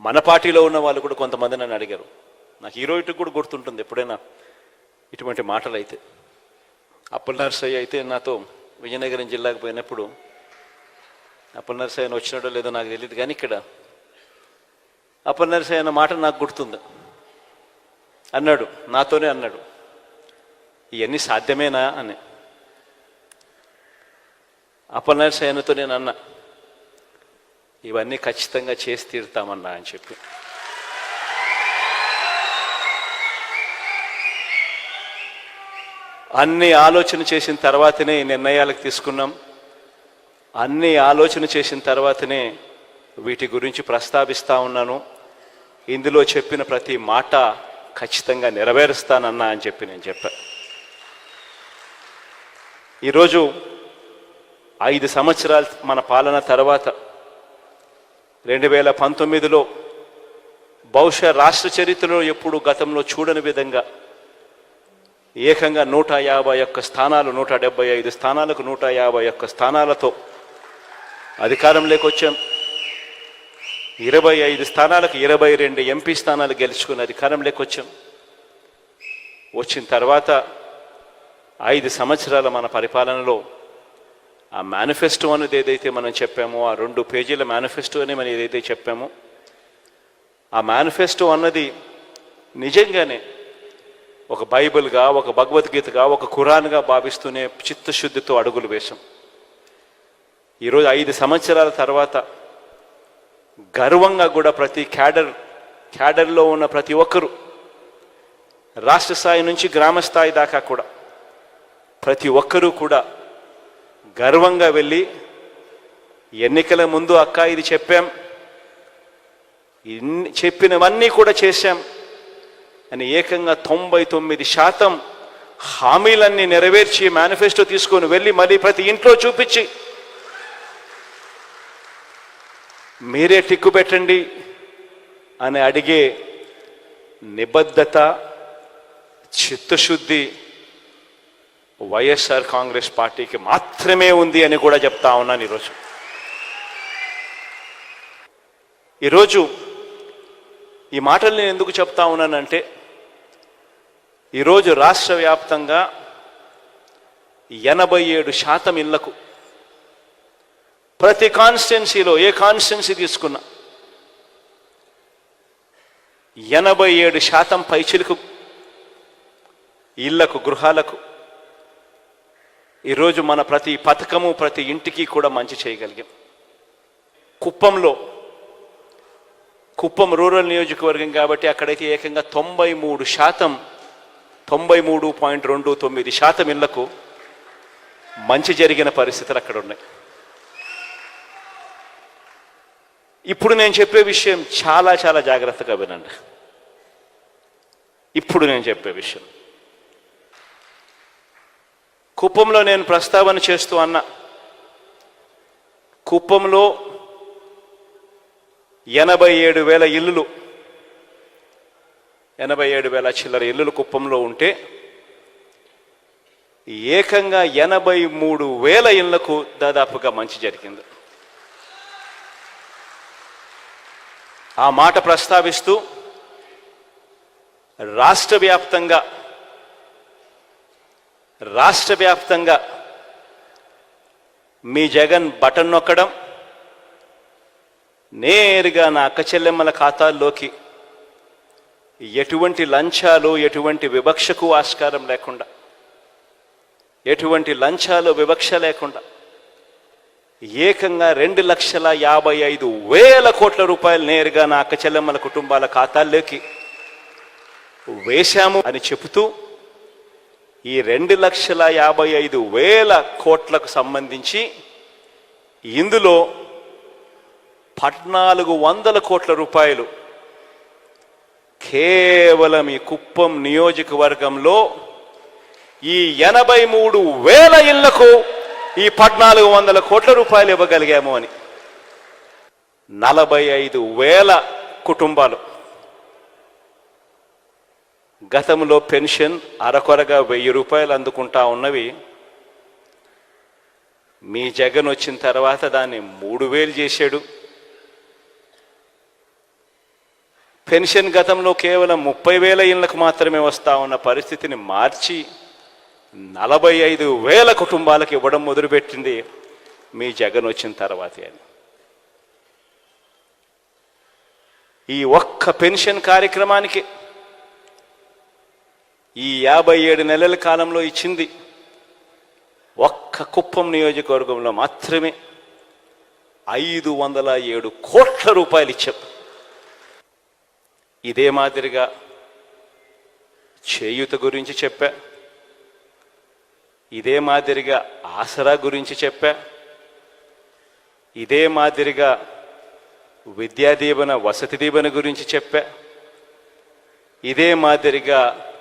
మన పార్టీలో ఉన్న వాళ్ళు కూడా కొంతమంది నన్ను అడిగారు. నాకు హీరోయిట్ కూడా గుర్తుంటుంది ఎప్పుడైనా ఇటువంటి మాటలు అయితే అప్పల్ నర్సయ్య అయితే నాతో విజయనగరం జిల్లాకు పోయినప్పుడు అప్పల్ నర్సయ్య వచ్చినాడో లేదో నాకు తెలియదు కానీ ఇక్కడ అప్పల్ నర్సయ్య అన్న మాట నాకు గుర్తుంది. అన్నాడు నాతోనే అన్నాడు ఇవన్నీ సాధ్యమేనా అని. అప్పల్ నర్సయ్యతో నేను అన్నా. ఇవన్నీ ఖచ్చితంగా చేసి తీరుతామన్నా అని చెప్పి. అన్ని ఆలోచన చేసిన తర్వాతనే ఈ నిర్ణయాలకు తీసుకున్నాం. అన్ని ఆలోచన చేసిన తర్వాతనే వీటి గురించి ప్రస్తావిస్తా ఉన్నాను. ఇందులో చెప్పిన ప్రతి మాట ఖచ్చితంగా నెరవేరుస్తానన్నా అని చెప్పి నేను చెప్పా. ఈరోజు ఐదు సంవత్సరాలు మన పాలన తర్వాత రెండు వేల పంతొమ్మిదిలో బహుశా రాష్ట్ర చరిత్రలో ఎప్పుడు గతంలో చూడని విధంగా ఏకంగా నూట యాభై ఒక్క స్థానాలు నూట డెబ్బై ఐదు స్థానాలకు నూట యాభై ఒక్క స్థానాలతో అధికారంలోకి వచ్చాం ఇరవై ఐదు స్థానాలకు ఇరవై రెండు ఎంపీ స్థానాలు గెలుచుకుని అధికారంలోకి వచ్చాం వచ్చిన తర్వాత ఐదు సంవత్సరాల మన పరిపాలనలో ఆ మేనిఫెస్టో అనేది ఏదైతే మనం చెప్పామో ఆ రెండు పేజీల మేనిఫెస్టో అని మనం ఏదైతే చెప్పామో ఆ మేనిఫెస్టో అన్నది నిజంగానే ఒక బైబిల్గా ఒక భగవద్గీతగా ఒక ఖురాన్గా భావిస్తూనే చిత్తశుద్ధితో అడుగులు వేశాం. ఈరోజు ఐదు సంవత్సరాల తర్వాత గర్వంగా కూడా ప్రతి క్యాడర్ క్యాడర్లో ఉన్న ప్రతి ఒక్కరూ రాష్ట్ర స్థాయి నుంచి గ్రామ స్థాయి దాకా కూడా ప్రతి ఒక్కరూ కూడా గర్వంగా వెళ్ళి ఎన్నికల ముందు అక్క ఇది చెప్పాం. ఇన్ని చెప్పినవన్నీ కూడా చేశాం. అని ఏకంగా తొంభై తొమ్మిది శాతం హామీలన్నీ నెరవేర్చి మేనిఫెస్టో తీసుకొని వెళ్ళి మళ్ళీ ప్రతి ఇంట్లో చూపించి. మీరే టిక్కు పెట్టండి అని అడిగే నిబద్ధత చిత్తశుద్ధి వైఎస్ఆర్ కాంగ్రెస్ పార్టీకి మాత్రమే ఉంది అని కూడా చెప్తా ఉన్నాను ఈరోజు. ఈరోజు ఈ మాటలు నేను ఎందుకు చెప్తా ఉన్నానంటే ఈరోజు రాష్ట్ర వ్యాప్తంగా ఎనభై ఏడు శాతం ఇళ్ళకు ప్రతి కాన్స్టిట్యున్సీలో ఏ కాన్స్టిట్యున్సీ తీసుకున్నా ఎనభై ఏడు శాతం పైచిలకు ఇళ్ళకు గృహాలకు ఈరోజు మన ప్రతి పథకము ప్రతి ఇంటికి కూడా మంచి చేయగలిగాం. కుప్పంలో కుప్పం రూరల్ నియోజకవర్గం కాబట్టి అక్కడైతే ఏకంగా తొంభై మూడు శాతం తొంభై మూడు పాయింట్ రెండు తొమ్మిది శాతం ఇళ్ళకు మంచి జరిగిన పరిస్థితులు అక్కడ ఉన్నాయి. ఇప్పుడు నేను చెప్పే విషయం చాలా చాలా జాగ్రత్తగా వినండి. ఇప్పుడు నేను చెప్పే విషయం. కుప్పంలో నేను ప్రస్తావన చేస్తూ అన్న. కుప్పంలో ఎనభై ఏడు వేల ఇల్లులు. ఎనభై ఏడు వేల చిల్లర ఇల్లులు కుప్పంలో ఉంటే ఏకంగా ఎనభై మూడు వేల ఇళ్ళకు దాదాపుగా మంచి జరిగింది. ఆ మాట ప్రస్తావిస్తూ రాష్ట్ర వ్యాప్తంగా రాష్ట్ర వ్యాప్తంగా మీ జగన్ బటన్ నొక్కడం నేరుగా నా అక్క చెల్లెమ్మల ఖాతాల్లోకి ఎటువంటి లంచాలు ఎటువంటి వివక్షకు ఆస్కారం లేకుండా ఎటువంటి లంచాలు వివక్ష లేకుండా ఏకంగా రెండు లక్షల యాభై ఐదు వేల కోట్ల రూపాయలు నేరుగా నా అక్క చెల్లెమ్మల కుటుంబాల ఖాతాల్లోకి వేశాము అని చెబుతూ ఈ రెండు లక్షల యాభై ఐదు వేల కోట్లకు సంబంధించి ఇందులో పద్నాలుగు వందల కోట్ల రూపాయలు కేవలం ఈ కుప్పం నియోజకవర్గంలో ఈ ఎనభై మూడు వేల ఇళ్ళకు ఈ పద్నాలుగు వందల కోట్ల రూపాయలు ఇవ్వగలిగాము అని. నలభై ఐదు వేల కుటుంబాలు. గతంలో పెన్షన్ అరకొరగా వెయ్యి రూపాయలు అందుకుంటా ఉన్నవి మీ జగన్ వచ్చిన తర్వాత దాన్ని మూడు వేలు చేశాడు. పెన్షన్ గతంలో కేవలం ముప్పై వేల ఇళ్ళకు మాత్రమే వస్తా ఉన్న పరిస్థితిని మార్చి నలభై ఐదు వేల కుటుంబాలకు ఇవ్వడం మొదలుపెట్టింది మీ జగన్ వచ్చిన తర్వాతే అని. ఈ ఒక్క పెన్షన్ కార్యక్రమానికి ఈ యాభై ఏడు నెలల కాలంలో ఇచ్చింది. ఒక్క కుప్పం నియోజకవర్గంలో మాత్రమే ఐదు వందల ఏడు కోట్ల రూపాయలు ఇచ్చాం. ఇదే మాదిరిగా చేయూత గురించి చెప్పా. ఇదే మాదిరిగా ఆసరా గురించి చెప్పా. ఇదే మాదిరిగా విద్యా దీవెన వసతి దీవెన గురించి చెప్పా. ఇదే మాదిరిగా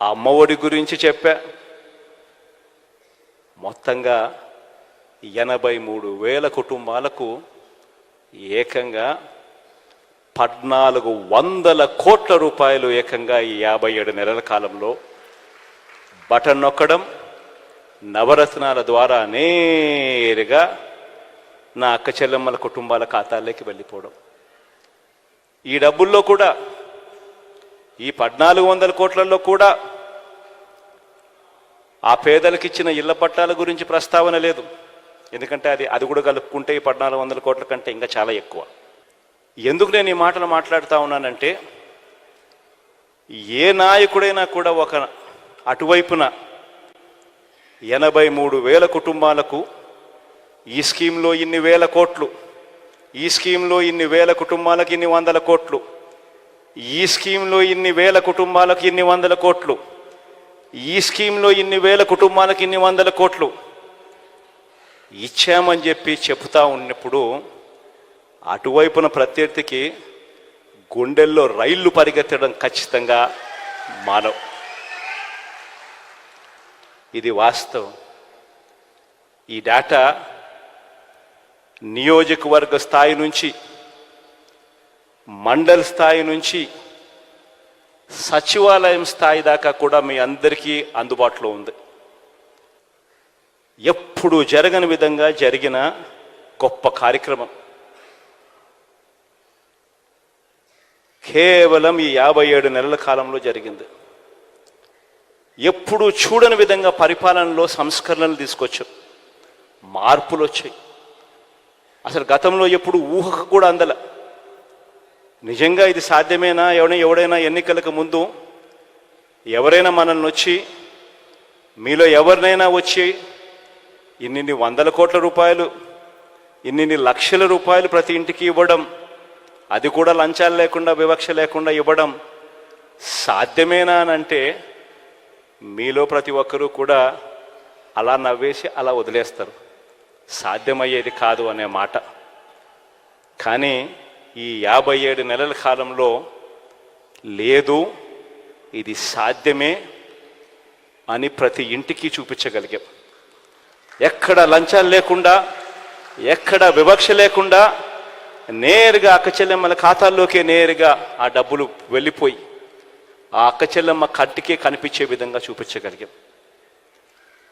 అమ్మఒడి గురించి చెప్పా. మొత్తంగా ఎనభై మూడు వేల కుటుంబాలకు ఏకంగా పద్నాలుగు వందల కోట్ల రూపాయలు ఏకంగా ఈ యాభై ఏడు నెలల కాలంలో బటన్ నొక్కడం నవరత్నాల ద్వారా నేరుగా నా అక్క చెల్లెమ్మల కుటుంబాల ఖాతాల్లోకి వెళ్ళిపోవడం. ఈ డబ్బుల్లో కూడా ఈ పద్నాలుగు వందల కోట్లలో కూడా ఆ పేదలకు ఇచ్చిన ఇళ్ళ పట్టాల గురించి ప్రస్తావన లేదు. ఎందుకంటే అది అది కూడా కలుపుకుంటే ఈ పద్నాలుగు వందల కోట్ల కంటే ఇంకా చాలా ఎక్కువ. ఎందుకు నేను ఈ మాటలు మాట్లాడుతూ ఉన్నానంటే ఏ నాయకుడైనా కూడా ఒక అటువైపున ఎనభై మూడు వేల కుటుంబాలకు ఈ స్కీమ్లో ఇన్ని వేల కోట్లు ఈ స్కీమ్లో ఇన్ని వేల కుటుంబాలకు ఇన్ని వందల కోట్లు ఈ స్కీమ్లో ఇన్ని వేల కుటుంబాలకు ఇన్ని వందల కోట్లు. ఈ స్కీమ్లో ఇన్ని వేల కుటుంబాలకు ఇన్ని వందల కోట్లు. ఇచ్చామని చెప్పి చెప్తా ఉన్నప్పుడు అటువైపున ప్రత్యర్థికి గుండెల్లో రైళ్ళు పరిగెత్తడం ఖచ్చితంగా మానవ్. ఇది వాస్తవం. ఈ డేటా నియోజకవర్గ స్థాయి నుంచి మండల్ స్థాయి నుంచి సచివాలయం స్థాయి దాకా కూడా మీ అందరికీ అందుబాటులో ఉంది. ఎప్పుడు జరగని విధంగా జరిగిన గొప్ప కార్యక్రమం. కేవలం ఈ యాభై ఏడు నెలల కాలంలో జరిగింది. ఎప్పుడు చూడని విధంగా పరిపాలనలో సంస్కరణలు తీసుకొచ్చాం. మార్పులు వచ్చాయి. అసలు గతంలో ఎప్పుడు ఊహకు కూడా అందల. నిజంగా ఇది సాధ్యమేనా? ఎవడైనా ఎవడైనా ఎన్నికలకు ముందు ఎవరైనా మనల్ని వచ్చి మీలో ఎవరినైనా వచ్చి ఇన్నిన్ని వందల కోట్ల రూపాయలు ఇన్నిన్ని లక్షల రూపాయలు ప్రతి ఇంటికి ఇవ్వడం అది కూడా లంచాలు లేకుండా వివక్ష లేకుండా ఇవ్వడం సాధ్యమేనా అని అంటే మీలో ప్రతి ఒక్కరూ కూడా అలా నవ్వేసి అలా వదిలేస్తారు. సాధ్యమయ్యేది కాదు అనే మాట. కానీ ఈ యాభై ఏడు నెలల కాలంలో లేదు ఇది సాధ్యమే అని ప్రతి ఇంటికి చూపించగలిగాం. ఎక్కడ లంచాలు లేకుండా ఎక్కడ వివక్ష లేకుండా నేరుగా అక్క చెల్లెమ్మల ఖాతాల్లోకే నేరుగా ఆ డబ్బులు వెళ్ళిపోయి ఆ అక్క చెల్లెమ్మ కంటికే కనిపించే విధంగా చూపించగలిగాం.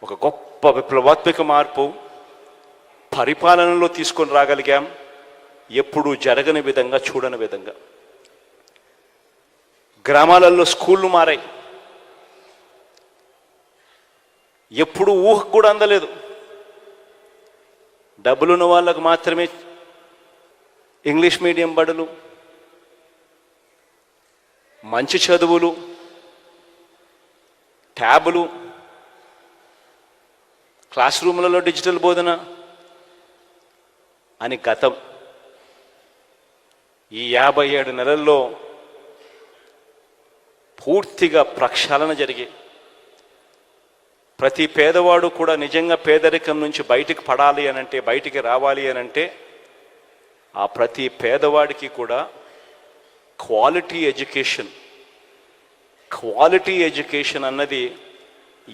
ఒక గొప్ప విప్లవాత్మక మార్పు పరిపాలనలో తీసుకొని రాగలిగాం. ఎప్పుడు జరగని విధంగా చూడని విధంగా. గ్రామాలలో స్కూళ్ళు మారాయి. ఎప్పుడు ఊహకు కూడా అందలేదు. డబ్బులున్న వాళ్ళకు మాత్రమే ఇంగ్లీష్ మీడియం బడులు మంచి చదువులు ట్యాబులు క్లాస్ రూమ్లలో డిజిటల్ బోధన అని గతం. ఈ యాభై ఏడు నెలల్లో పూర్తిగా ప్రక్షాళన జరిగి ప్రతి పేదవాడు కూడా నిజంగా పేదరికం నుంచి బయటికి పడాలి అనంటే బయటికి రావాలి అనంటే ఆ ప్రతి పేదవాడికి కూడా క్వాలిటీ ఎడ్యుకేషన్ క్వాలిటీ ఎడ్యుకేషన్ అన్నది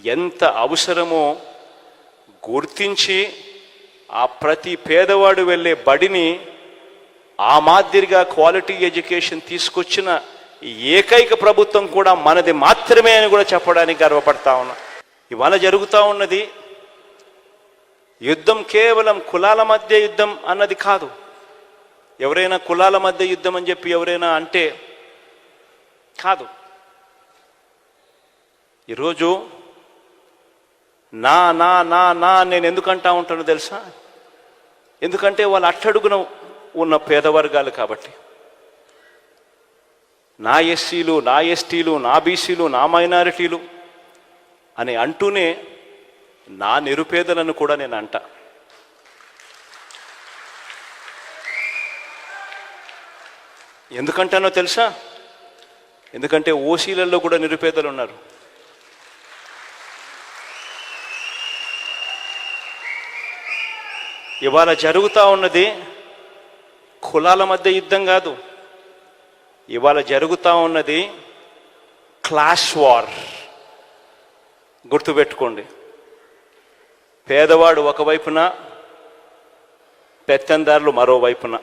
ఎంత అవసరమో గుర్తించి ఆ ప్రతి పేదవాడు వెళ్ళే బడిని ఆ మాదిరిగా క్వాలిటీ ఎడ్యుకేషన్ తీసుకొచ్చిన ఏకైక ప్రభుత్వం కూడా మనది మాత్రమే అని కూడా చెప్పడానికి గర్వపడతా ఉన్నా. ఇవాళ జరుగుతూ ఉన్నది యుద్ధం కేవలం కులాల మధ్య యుద్ధం అన్నది కాదు. ఎవరైనా కులాల మధ్య యుద్ధం అని చెప్పి ఎవరైనా అంటే కాదు. ఈరోజు నా నా నా నా నేను ఎందుకంటా ఉంటానో తెలుసా? ఎందుకంటే వాళ్ళు అట్టడుగున ఉన్న పేద వర్గాలు కాబట్టి. నా ఎస్సీలు నా ఎస్టీలు నా బీసీలు నా మైనారిటీలు అని అంటూనే నా నిరుపేదలను కూడా నేను అంట. ఎందుకంటానో తెలుసా? ఎందుకంటే ఓసీలలో కూడా నిరుపేదలు ఉన్నారు ఇవాళ జరుగుతూ ఉన్నది కులాల మధ్య యుద్ధం కాదు. ఇవాళ జరుగుతూ ఉన్నది క్లాష్ వార్. గుర్తుపెట్టుకోండి. పేదవాడు ఒకవైపున పెత్తందారులు మరోవైపున.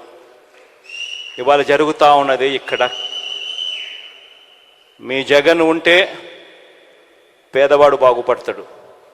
ఇవాళ జరుగుతూ ఉన్నది ఇక్కడ. మీ జగన్ ఉంటే పేదవాడు బాగుపడతాడు.